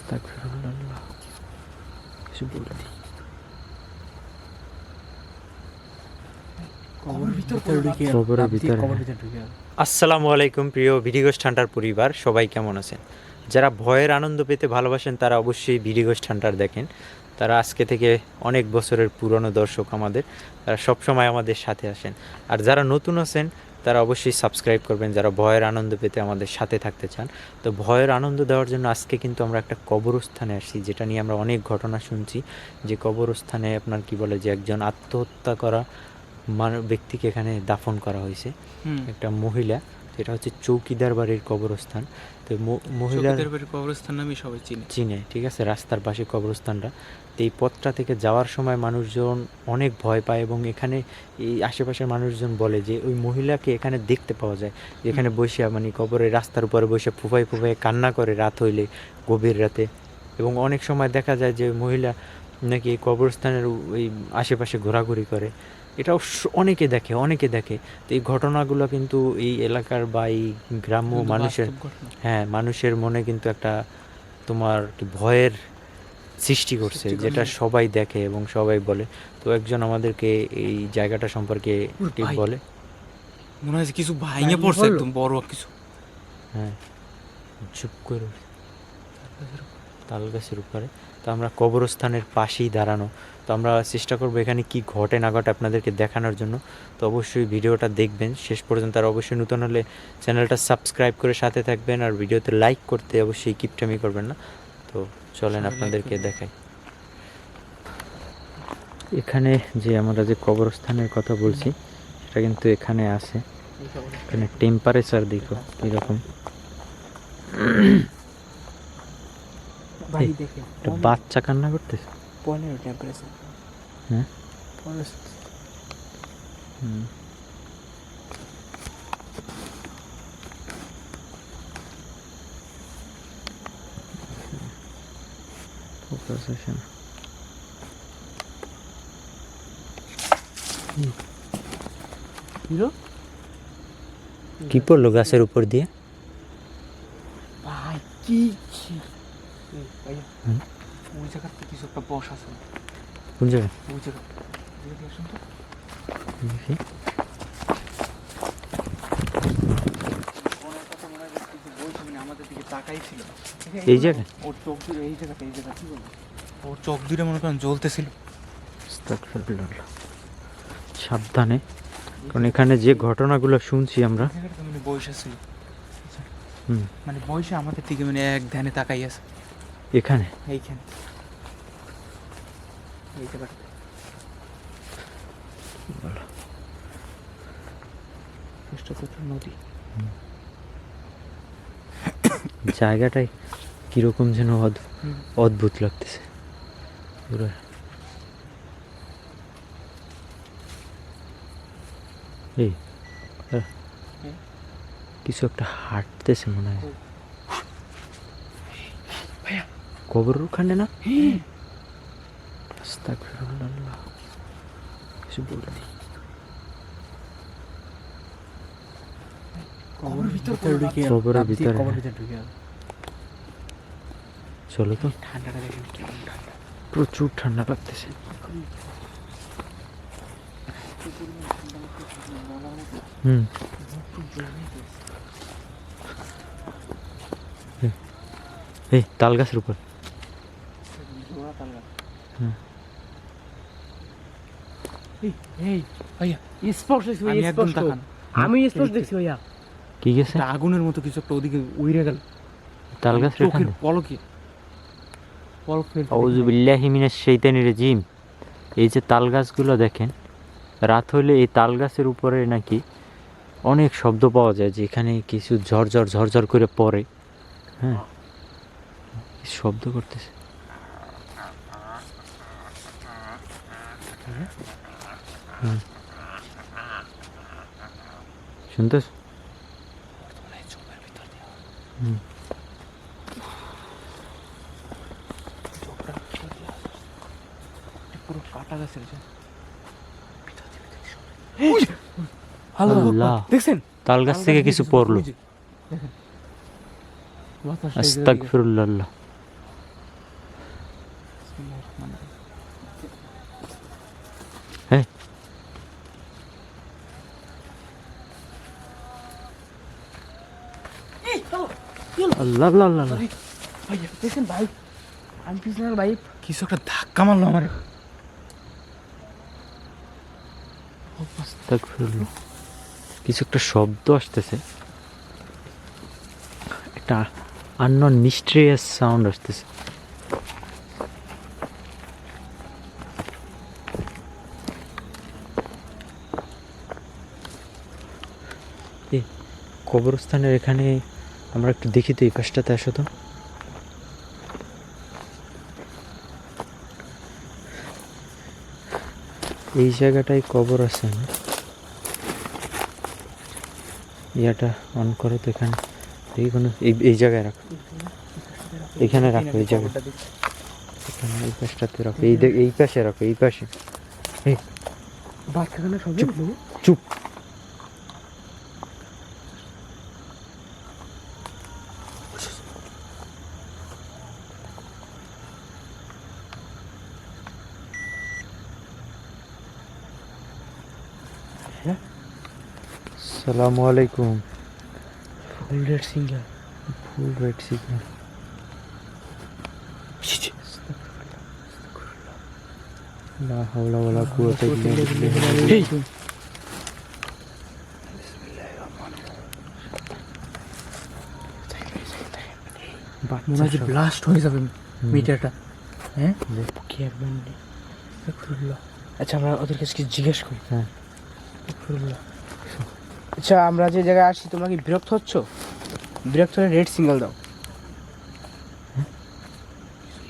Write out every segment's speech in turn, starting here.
আস্তাগফিরুল্লাহ। কিছু। আসসালামু আলাইকুম প্রিয় ভিডিগোস ঠান্ডার পরিবার। সবাই কেমন আছেন? যারা ভয়ের আনন্দ পেতে ভালোবাসেন তারা অবশ্যই ভিডিগোস ঠান্ডার দেখেন। তারা আজকে থেকে অনেক বছরের পুরনো দর্শক আমাদের তারা সবসময় আমাদের সাথে আসেন। আর যারা নতুন আছেন তারা অবশ্যই সাবস্ক্রাইব করবেন যারা ভয়ের আনন্দ পেতে আমাদের সাথে থাকতে চান। তো ভয়ের আনন্দ দেওয়ার জন্য আজকে কিন্তু আমরা একটা কবরস্থানে আসছি যেটা নিয়ে আমরা অনেক ঘটনা শুনছি। যে কবরস্থানে আপনার কি বলে যে একজন আত্মহত্যা করা মান- ব্যক্তিকে এখানে দাফন করা হয়েছে। একটা মহিলা যেটা হচ্ছে চৌকিদার বাড়ির কবরস্থান। তো ম- মহিলার বাড়ির কবরস্থান নামই সবাই চিনে। চিনে ঠিক আছে? রাস্তার পাশে কবরস্থানটা। এই পথটা থেকে যাওয়ার সময় মানুষজন অনেক ভয় পায় এবং এখানে এই আশেপাশের মানুষজন বলে যে ওই মহিলাকে এখানে দেখতে পাওয়া যায়। যেখানে বসে মানে কবরের রাস্তার উপরে বসে ফুফাই ফুফাই কান্না করে রাত হইলে গভীর রাতে। এবং অনেক সময় দেখা যায় যে মহিলা নাকি কবরস্থানের ওই আশেপাশে ঘোরাঘুরি করে। এটাও স- অনেকে দেখে অনেকে দেখে। তো এই ঘটনাগুলো কিন্তু এই এলাকার বা এই গ্রাম্য মানুষের হ্যাঁ মানুষের মনে কিন্তু একটা তোমার ভয়ের সৃষ্টি করছে যেটা সবাই দেখে এবং সবাই বলে। তো একজন আমাদেরকে এই জায়গাটা সম্পর্কে বলে। মনে হয় কিছু ভাঙে পড়ছে একদম বড় কিছু। হ্যাঁ। চুপ করে। তাল গাছের উপরে। তো আমরা কবরস্থানের পাশেই দাঁড়ানো। তো আমরা চেষ্টা করব এখানে কি ঘটে না ঘটে আপনাদেরকে দেখানোর জন্য। তো অবশ্যই ভিডিওটা দেখবেন। শেষ পর্যন্ত আর অবশ্যই নতুন হলে চ্যানেলটা সাবস্ক্রাইব করে সাথে থাকবেন। আর ভিডিওতে লাইক করতে অবশ্যই কিপটামি করবেন না। তো চলেন আপনাদেরকে দেখাই। এখানে যে আমরা যে কবরস্থানের কথা বলছি সেটা কিন্তু এখানে আছে। এখানে টেম্পারেচার দেখো কীরকম। বাচ্চা কান্না করতেছে। পনেরো টেম্পারেচার হ্যাঁ? হুম। Focus আসে না। হিরো কি পড়ল গাছের উপর দিয়ে ভাই কি? ওই জায়গাতে কিছু একটা বস আছে কোন জায়গায় ওই জায়গা। দেখি। ওনার কথা মনে হয় যে কিছু বলছে মানে আমাদের দিকে তাকাই ছিল এই জায়গায়? ওর চোখ দুটো এই জায়গাতে এই জায়গা কি বলব ওর চোখ দুটো মনে করেন জ্বলতেছিল। সাবধানে। কারণ এখানে যে ঘটনাগুলো শুনছি আমরা এই মানে বয়সে ছিল। মানে বয়সে আমাদের দিকে মানে এক ধ্যানে তাকাই আছে। এখানে? এইখানে। এই জায়গাটা নদী। জায়গাটাই কীরকম যেন অদ্ভুত হুম। অদ্ভুত লাগতেছে পুরো এই আহ, হুম? কিছু একটা হাঁটতেছে মনে হয় কই? ভাইয়া। কবরের ওখানে না আস্তাগফিরুল্লাহ। কিছু বলে কবরের ভিতরে ঢুকে কবরের লাফ কবরের। ঢুকে চলো তো। ঠান্ডাটা দেখেন কেমন ঠান্ডা। প্রচুর ঠান্ডা লাগতেছে। হুম। এই তাল গাছের উপর। দেখছি আমি ভাইয়া। আমি হ্যাঁ? দেখছি ভাইয়া। কি গেছে? আগুনের মতো কিছু একটা ওদিকে উইরে গেল। তাল গাছের চোখের পলকে। পলক আউজুবিল্লাহি মিনাশ শাইতানির রাজিম। এই যে তাল গাছগুলো দেখেন রাত হলে এই তাল গাছের উপরে নাকি অনেক শব্দ পাওয়া যায় যে এখানে কিছু ঝরঝর ঝরঝর করে পড়ে। হ্যাঁ? শব্দ করতেছে? হুম। শুনতেছ মনে হয় চোখের ভিতর দিয়ে। হুম। চোখটার ভিতর দিয়ে আসছে। এটা পুরো কাটা গাছের। আল্লাহু। দেখছেন তাল গাছ থেকে কিছু পড়ল আস্তাগফিরুল্লাহ আল্লাহ আল্লাহ আল্লাহ। ভাই দেখেন ভাই আমি পিছনে ভাই কিছু একটা ধাক্কা মারলো আমার আস্তাগফিরুল্লাহ। কিছু একটা শব্দ আসতেছে একটা আননন মিস্ট্রিয়াস সাউন্ড আসতেছে কবরস্থানের এখানে আমরা একটু দেখি তো এই পাশটাতে আসো তো। এই জায়গাটায় কবর আছে না? ইয়াটা অন করো তো এখানে। এই কোনো এই এই জায়গায় রাখো। এখানে রাখো এই জায়গাটা এখানে এই পাশটাতে রাখো। এই এই পাশে রাখো এই পাশে। চুপ। সালামু আলাইকুম full red singer full red signal লা হাওলা ওয়ালা কুওয়াতা ইল্লা বিল্লাহ এই মনে হয় বাচ্চা ব্লাস্ট হয়ে যাবে মিটারটা হ্যাঁ জি। কি একদম আস্তাগফিরুল্লাহ। আচ্ছা আমরা ওদের কাছে কিছু জিজ্ঞেস করি হ্যাঁ। আচ্ছা আমরা যে জায়গায় আসছি তোমরা কি বিরক্ত হচ্ছ? বিরক্ত হলে রেড সিঙ্গেল দাও।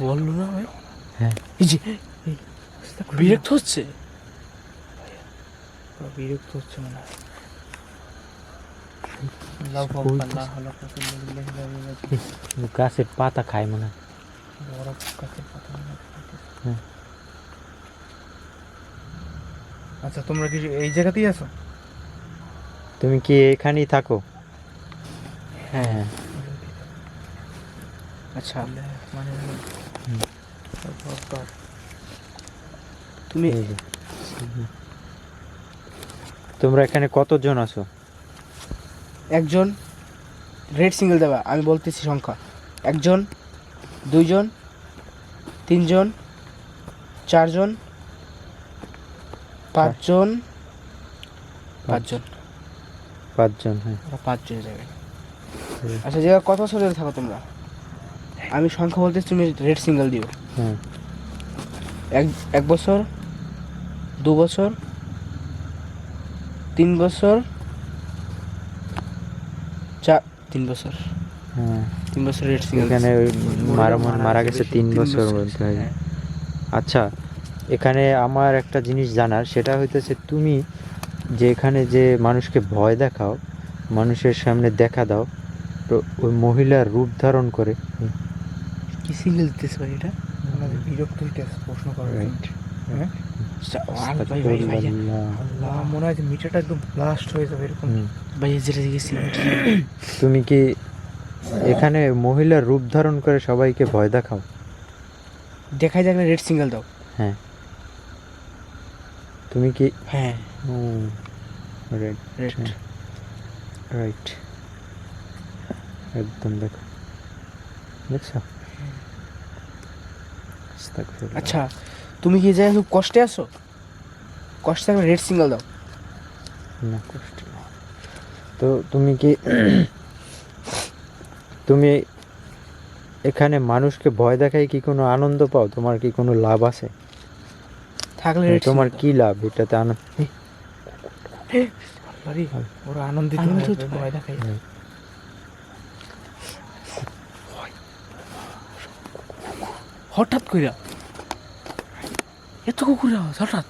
বলল না হ্যাঁ। এই বিরক্ত হচ্ছে? বিরক্ত হচ্ছে মনে হয়। গাছের পাতা খায় মনে হয়। হয়। হ্যাঁ। আচ্ছা তোমরা কি এই জায়গাতেই আছো? তুমি কি এখানেই থাকো? হ্যাঁ আচ্ছা। মানে তুমি তোমরা এখানে কতজন আছো? একজন রেড সিঙ্গেল দেবা আমি বলতেছি সংখ্যা। একজন দুইজন তিনজন চারজন পাঁচজন পাঁচজন। পাঁচজন হ্যাঁ। পাঁচজন যাবে। আচ্ছা জায়গা কত বছর ধরে থাকো তোমরা? আমি সংখ্যা বলতেছি তুমি রেড সিঙ্গেল দিও। হ্যাঁ এক এক বছর দু বছর তিন বছর চার তিন বছর। হ্যাঁ তিন বছর রেড সিঙ্গেল এখানে ওই মারা মারা গেছে তিন বছর বলতে হ্যাঁ। আচ্ছা এখানে আমার একটা জিনিস জানার সেটা হইতেছে তুমি যে এখানে যে মানুষকে ভয় দেখাও মানুষের সামনে দেখা দাও তো ওই মহিলার রূপ ধারণ করে। কি সিঙ্গেল দিতেছে ভাই এটা? আমাদের বিরক্ত প্রশ্ন করা Right. হ্যাঁ? আচ্ছা, মনে হয় মিটারটা একদম ব্লাস্ট হয়ে যাবে এরকম। ভাই যেটা দেখেছি। তুমি কি এখানে মহিলার রূপ ধারণ করে সবাইকে ভয় দেখাও? দেখাই যাক রেড সিঙ্গেল দাও। হ্যাঁ। তুমি কি হ্যাঁ। রাইট রেড রাইট একদম দেখো। দেখছ। আচ্ছা তুমি কি জায়গায় খুব কষ্টে আছো? কষ্টে থাকলে রেড সিঙ্গেল দাও। না কষ্ট। তো তুমি কি তুমি এখানে মানুষকে ভয় দেখায় কি কোনো আনন্দ পাও? তোমার কি কোনো লাভ আছে? থাকলে তোমার কি লাভ? এটাতে আনন্দ হঠাৎ কইরা এত কুকুর হঠাৎ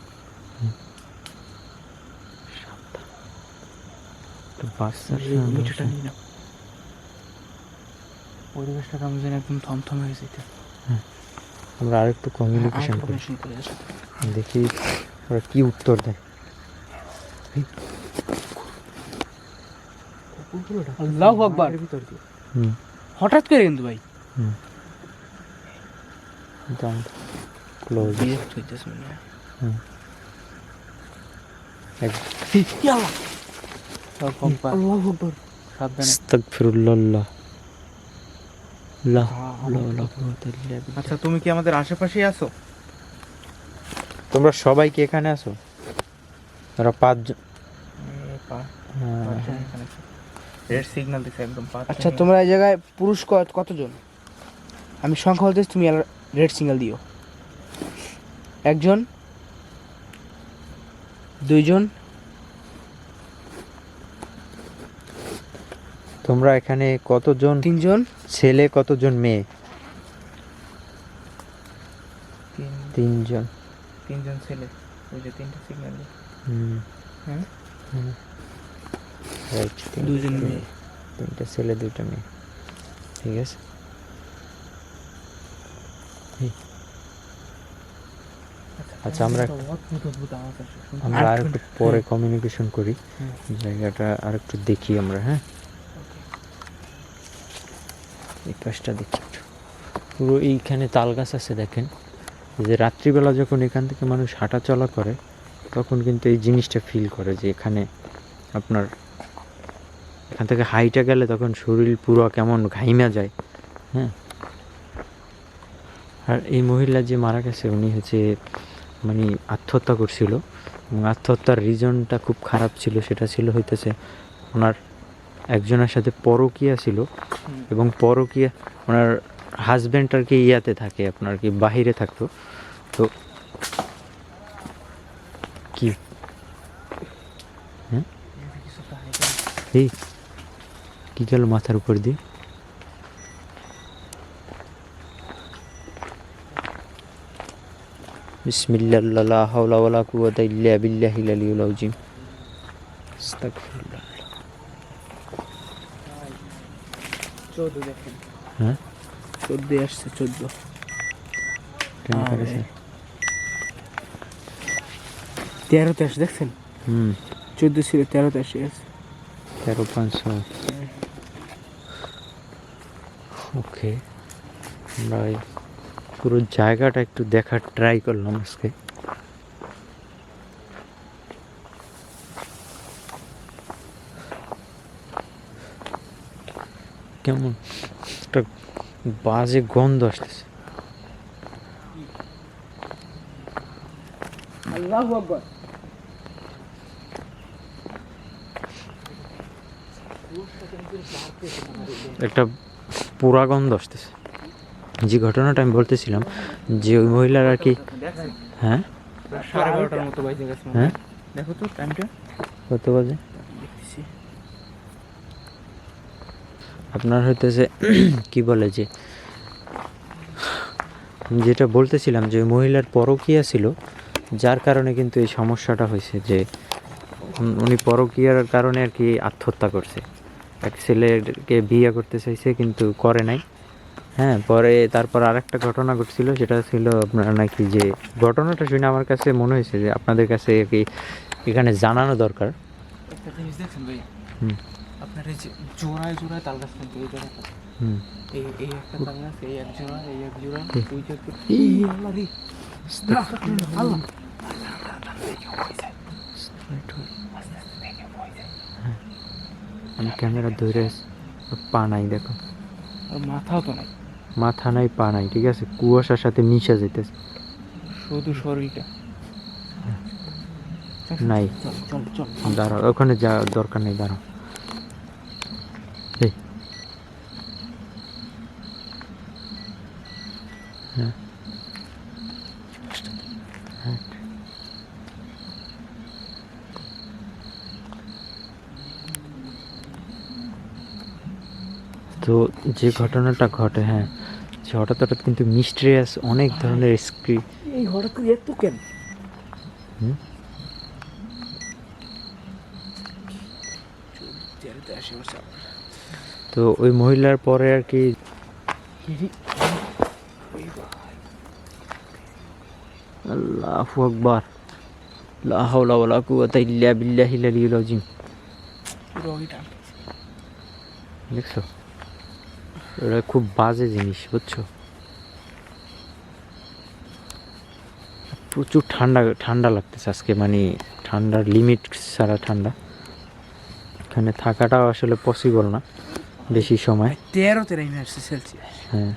পরিবেশটা কেমন যেন একদম থমথমে হয়ে যেতে আমরা আরেকটু কমিউনিকেশন করি দেখি ওরা কি উত্তর দেয় আল্লাহু আকবার হঠাৎ করে কিন্তু ভাই। ক্লোজ। আচ্ছা তুমি কি আমাদের আশেপাশেই আছো? তোমরা সবাই কি এখানে আছো? পাঁচজন হ্যাঁ, রেড সিগন্যাল দিছে একদম পাঁচ আচ্ছা তোমরা এই জায়গায় পুরুষ কত কতজন? আমি সংখ্যা বলতেছি তুমি রেড সিঙ্গেল দিও। একজন দুইজন। তোমরা এখানে কতজন তিনজন। ছেলে কতজন মেয়ে? তিন তিনজন। তিনজন ছেলে। ওই যে তিনটা সিগন্যাল হ্যাঁ? রাইট দুজন মেয়ে। তিনটা ছেলে দুইটা মেয়ে। ঠিক আছে? আচ্ছা আমরা শুনতে- আমরা আর একটু পরে কমিউনিকেশন করি। জায়গাটা আর একটু দেখি আমরা হ্যাঁ? এই পাশটা দেখি একটু। পুরো এইখানে তাল গাছ আছে দেখেন। যে রাত্রিবেলা যখন এখান থেকে মানুষ হাঁটা চলা করে তখন কিন্তু এই জিনিসটা ফিল করে যে এখানে আপনার, এখান থেকে হাইটা গেলে তখন শরীর পুরো কেমন ঘাইমা যায় হ্যাঁ? আর এই মহিলা যে মারা গেছে, উনি হচ্ছে মানে আত্মহত্যা করছিল এবং আত্মহত্যার রিজনটা খুব খারাপ ছিল, সেটা ছিল হইতেছে ওনার একজনের সাথে পরকিয়া ছিল এবং পরকিয়া, ওনার হাজব্যান্ড আর কি ইয়াতে থাকে, আপনার কি বাহিরে থাকতো? তো কি হ্যাঁ এই কি গেল মাথার উপর দিয়ে? বিসমিল্লাহ হাওলা ইল্লা আস্তাগফিরুল্লাহ। চোদ্দ দেখেন। হ্যাঁ? চোদ্দ আসছে চোদ্দ। তেরোতে আসছে দেখছেন? হুম। চোদ্দ ছিল তেরোতে আসে গেছে তেরো পাঁচশো ওকে, আমরা এই পুরো জায়গাটা একটু দেখার ট্রাই করলাম আজকে। কেমন? একটা বাজে গন্ধ আসতেছে। আল্লাহ আকবর। একটা পোড়া গন্ধ আসতেছে। যে ঘটনাটা আমি বলতেছিলাম যে ওই মহিলার আর কি হ্যাঁ? হয়। দেখো তো টাইমটা। কত বাজে? আপনার হইতেছে কি বলে যে যেটা বলতেছিলাম যে ওই মহিলার পরকীয়া ছিল যার কারণে কিন্তু এই সমস্যাটা হয়েছে যে উনি পরকীয়ার কারণে আর কি আত্মহত্যা করছে। এক ছেলেকে বিয়ে করতে চাইছে কিন্তু করে নাই হ্যাঁ পরে তারপর আরেকটা ঘটনা ঘটছিল সেটা ছিল আপনার নাকি যে ঘটনাটা শুনে আমার কাছে মনে হয়েছে যে আপনাদের কাছে কি এখানে জানানো দরকার একটা জিনিস দেখছেন ভাই হুম আপনার এই যে জোড়ায় জোড়ায় তাল গাছ কিন্তু এই জায়গাটা হুম এই এই একটা তাল গাছ এই এক জোড়া এই এক জোড়া একটু- এই এই আল্লাহ রে। আল্লাহ আমি ক্যামেরা ধরে। পা নাই দেখো। আর মাথাও তো নাই। মাথা নাই পা নাই ঠিক আছে? কুয়াশার সাথে মিশা যেতেছে। শুধু শরীরটা। নাই। চল চল দাঁড়াও ওখানে যা দরকার নেই দাঁড়াও। হ্যাঁ। তো যে ঘটনাটা ঘটে হ্যাঁ সে হঠাৎ হঠাৎ কিন্তু মিস্ট্রিয়াস অনেক ধরনের স্ক্রিপ্ট এই হঠাৎ এত কেন? তো ওই মহিলার পরে আর কি আল্লাহু আকবার। লা হাওলা ওয়ালা কুওয়াতা ইল্লা বিল্লাহিল ওইটা। দেখছ? এটা খুব বাজে জিনিস বুঝছ? প্রচুর ঠান্ডা ঠান্ডা লাগতেছে আজকে মানে ঠান্ডার লিমিট ছাড়া ঠান্ডা। এখানে থাকাটাও আসলে পসিবল না বেশি সময়। তেরো আসছে সেলসিয়াস হ্যাঁ।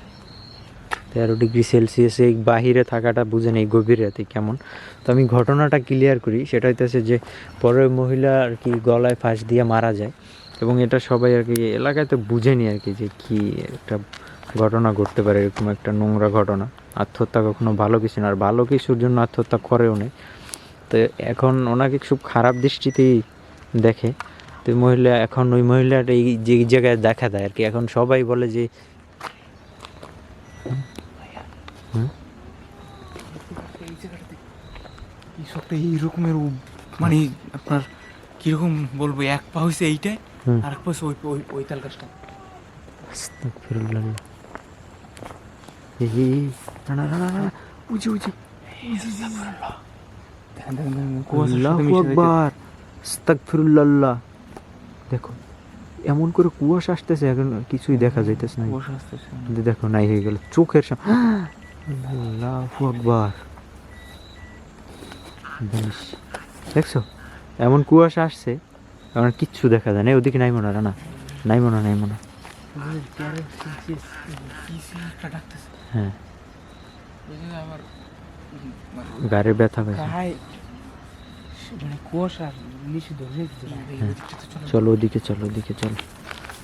তেরো ডিগ্রি সেলসিয়াসে এই বাহিরে থাকাটা বুঝেন এই গভীর রাতে কেমন। তো আমি ঘটনাটা ক্লিয়ার করি সেটা হইতেছে যে পরে মহিলা আর কি গলায় ফাঁস দিয়ে মারা যায়। এবং এটা সবাই আর কি এলাকায় তো বুঝেনি আর কি যে কি একটা ঘটনা ঘটতে পারে, এরকম একটা নোংরা ঘটনা। আত্মহত্যা কখনো ভালো কিছু না, আর ভালো কিছুর জন্য আত্মহত্যা করেও নেই। তো এখন ওনাকে খুব খারাপ দৃষ্টিতেই দেখে। তো মহিলা, এখন ওই মহিলাটা এই যে জায়গায় দেখা দেয় আর কি। এখন সবাই বলে যে এই জায়গাটাতে এই রকমের মানে আপনার কীরকম বলব, এক পা হয়েছে এইটাই। আর ওই ওই ওই তাল গাছটা আস্তাগফিরুল্লাহ। এই, আল্লাহু। দেখো এমন করে কুয়াশা আসতেছে এখন কিছুই দেখা যাইতেছে না। কিন্তু দেখো নাই হয়ে গেল। চোখের সামনে আল্লাহু আকবার। দেখছ? এমন কুয়াশা আসছে আর কিচ্ছু দেখা যায় না। ওদিকে নাই মনে হয় না নাই মনে নাই মনে হয়। হ্যাঁ আমার মানে গাড়ির ব্যথা গায়ে মানে ওদিকটাতে চলে। ওদিকে চলো ওদিকে চলো।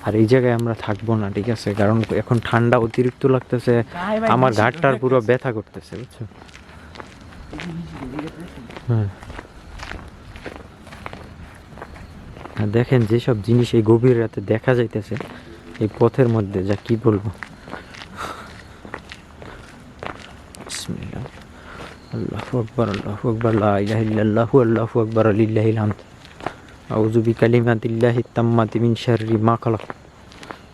আর এই জায়গায় আমরা থাকব না ঠিক আছে? কারণ এখন ঠান্ডা অতিরিক্ত লাগতেছে। আমার ঘাটটার পুরো ব্যথা করতেছে বুঝছ? হ্যাঁ আর দেখেন যেসব জিনিস এই গভীর রাতে দেখা যাইতেছে, এই পথের মধ্যে, যা কি বলব? আল্লাহু আকবার আল্লাহু আকবার আল্লাহু আকবার লিল্লাহিল হামদ। আউযু বিকালিমাতিল্লাহি তাম্মাতি মিন শাররি মা খালাক।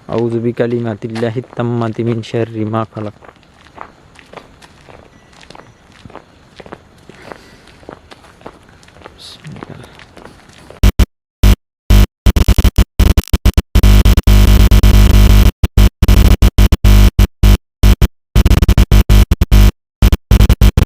আউযু বিকালিমাতিল্লাহি তাম্মাতি মিন শাররি মা খালাক।